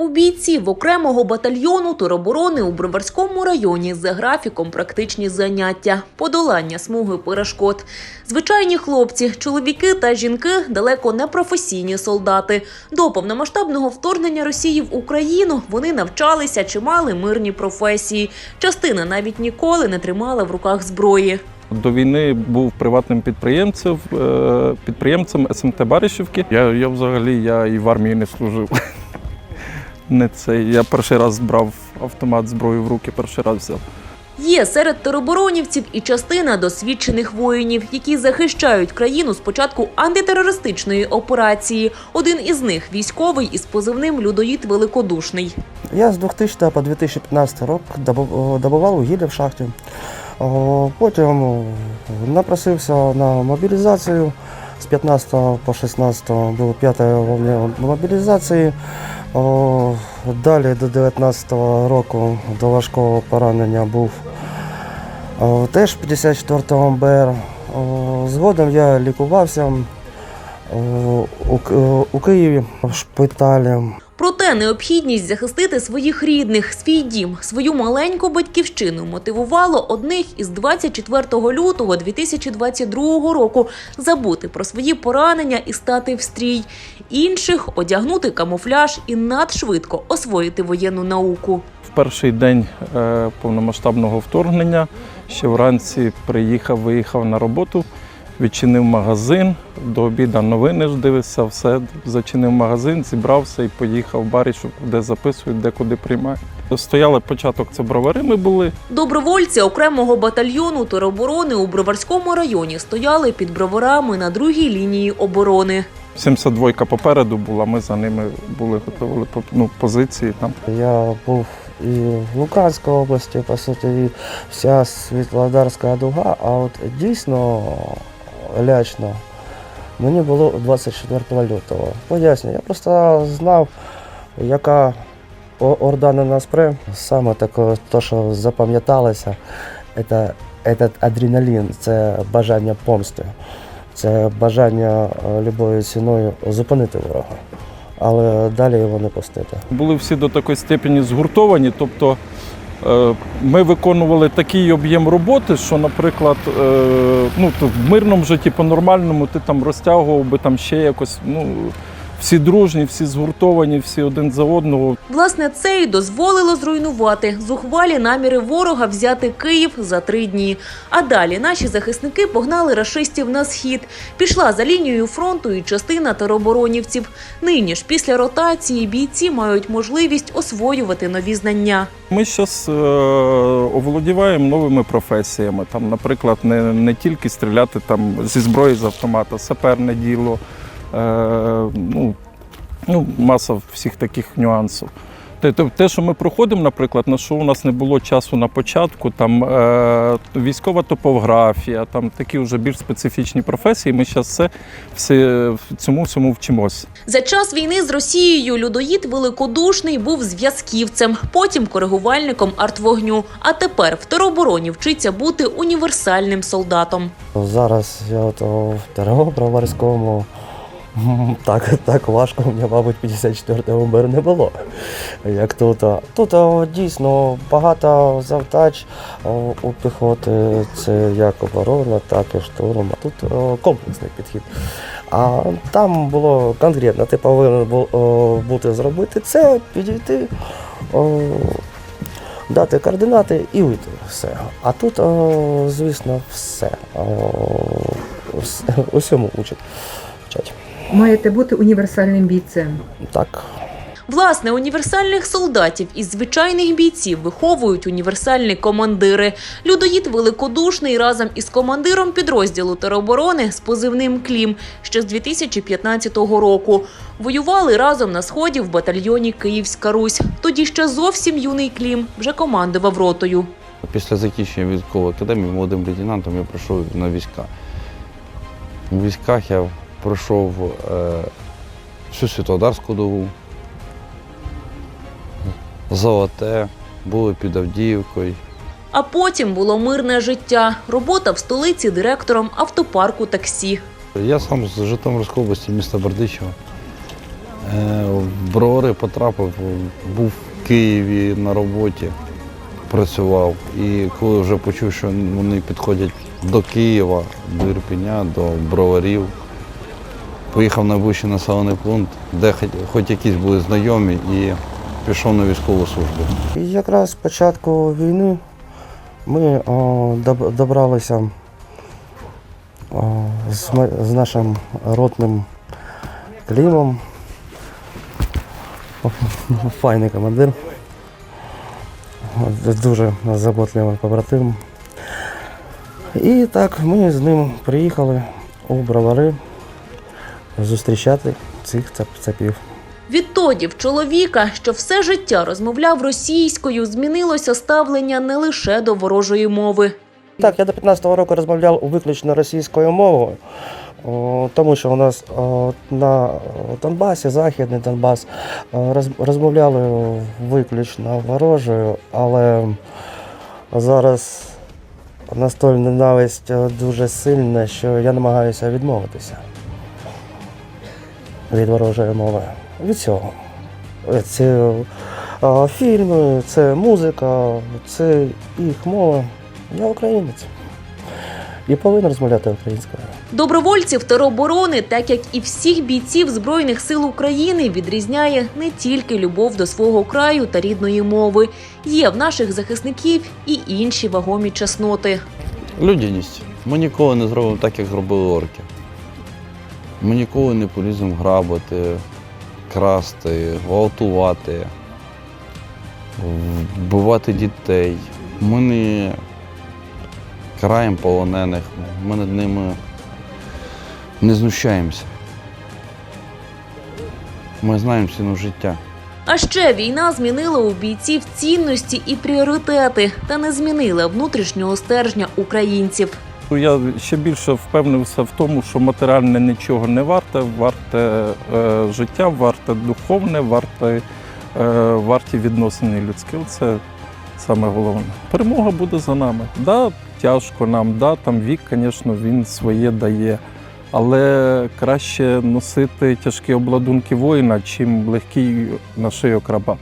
У бійців окремого батальйону тероборони у Броварському районі за графіком практичні заняття, подолання смуги перешкод. Звичайні хлопці, чоловіки та жінки далеко не професійні солдати. До повномасштабного вторгнення Росії в Україну вони навчалися чи мали мирні професії. Частина навіть ніколи не тримала в руках зброї. До війни був приватним підприємцем, е, підприємцем СМТ Баришівки. Я, я взагалі я і в армії не служив. Не це. Я перший раз брав автомат зброю в руки, перший раз взяв. Є серед тероборонівців і частина досвідчених воїнів, які захищають країну з початку антитерористичної операції. Один із них військовий із позивним Людоїд Великодушний. Я з 2000 по 2015 рік добу- добував вугілля в шахті. Потім напросився на мобілізацію. З 15 по 16 было п'ятої волни мобілізації. Далі до 19 року до важкого поранення був теж 54 МБР. Згодом я лікувався у Києві в шпиталі. Проте необхідність захистити своїх рідних, свій дім, свою маленьку батьківщину мотивувало одних із 24 лютого 2022 року забути про свої поранення і стати в стрій. Інших одягнути камуфляж і надшвидко освоїти воєнну науку. В перший день е, повномасштабного вторгнення ще вранці приїхав, виїхав на роботу, відчинив магазин, до обіду новини ж дивився, все, зачинив магазин, зібрався і поїхав в Барішів, де записують, де куди приймають. Стояли початок, це бровари ми були. Добровольці окремого батальйону тероборони у Броварському районі стояли під броварами на другій лінії оборони. 72-ка попереду була, ми за ними були готували ну, позиції там. Я був і в Луганській області, по суті, і вся Світлодарська дуга, а от дійсно лячно мені було 24 лютого. Поясню, я просто знав, яка орда на нас пре. Саме таке, те, що запам'яталося, це, це адреналін, це бажання помсти, це бажання е, любою ціною зупинити ворога, але далі його не пустити. Були всі до такої степені згуртовані. Тобто ми виконували такий об'єм роботи, що, наприклад, е, ну, в мирному житті по-нормальному ти там розтягував би там ще якось. Ну, всі дружні, всі згуртовані, всі один за одного. Власне, це й дозволило зруйнувати зухвалі наміри ворога взяти Київ за три дні. А далі наші захисники погнали рашистів на схід. Пішла за лінією фронту і частина тероборонівців. Нині ж після ротації бійці мають можливість освоювати нові знання. Ми зараз е, оволодіваємо новими професіями. Там, наприклад, не, не тільки стріляти там, зі зброї з автомата, саперне діло, ну, ну, маса всіх таких нюансів. Те, те- те, що ми проходимо, наприклад, на що у нас не було часу на початку, там е, військова топографія, там такі вже більш специфічні професії. Ми зараз все, все цьому всьому вчимося. За час війни з Росією Людоїд Великодушний був зв'язківцем, потім коригувальником артвогню. А тепер в теробороні вчиться бути універсальним солдатом. Зараз я от в ТРО Броварському. Так, так важко, у мабуть, 54-го МБР не було. Як тут. Тут дійсно багато завдач у піхоти. Це як оборона, так і штурм. Тут комплексний підхід. А там було конкретно, ти повинен бу- бути зробити це, підійти. дати координати і вийти. Все. А тут, звісно, все. О, вс- усьому учать. Маєте бути універсальним бійцем. Так. Власне, універсальних солдатів із звичайних бійців виховують універсальні командири. Людоїд Великодушний разом із командиром підрозділу тероборони з позивним Клім ще з 2015 року. Воювали разом на сході в батальйоні Київська Русь. Тоді ще зовсім юний Клім вже командував ротою. Після закінчення військової академії молодим лейтенантом я пройшов на війська. У військах я пройшов е, всю Світлодарську дугу, Золоте, були під Авдіївкою. А потім було мирне життя. Робота в столиці директором автопарку таксі. Я сам з Житомирської області, міста Бердичева. В бровари потрапив, був в Києві на роботі, працював. І коли вже почув, що вони підходять до Києва, до Ірпеня, до броварів, поїхав на найближчий населений пункт, де хоч- якісь були знайомі, і пішов на військову службу. І якраз з початку війни ми о, доб- добралися о, з, з нашим ротним клімом. Файний командир. Дуже заботливий побратим. І так ми з ним приїхали у бровари зустрічати цих цап- цапів. Відтоді в чоловіка, що все життя розмовляв російською, змінилося ставлення не лише до ворожої мови. Так, я до 15-го року розмовляв виключно російською мовою, тому що у нас на Донбасі, Західний Донбас, розмовляли виключно ворожою, але зараз настільки ненависть дуже сильна, що я намагаюся відмовитися від ворожої мови. Від цього. Це е, фільми, це музика, це їх мова. Я українець і повинен розмовляти українською. Добровольців тероборони, так як і всіх бійців Збройних сил України, відрізняє не тільки любов до свого краю та рідної мови. Є в наших захисників і інші вагомі чесноти. Людяність. Ми ніколи не зробимо так, як зробили орки. Ми ніколи не поліземо грабити, красти, гвалтувати, вбивати дітей. Ми не караємо полонених, ми над ними не знущаємося. Ми знаємо ціну життя. А ще війна змінила у бійців цінності і пріоритети та не змінила внутрішнього стержня українців. Ну, Я ще більше впевнився в тому, що матеріальне нічого не варте, варте е, життя, варте духовне, варте, е, варті відносини людські. Це саме головне. Перемога буде за нами. Да, тяжко нам, да, там вік, звісно, він своє дає. Але краще носити тяжкі обладунки воїна, чим легкий на шийок раба.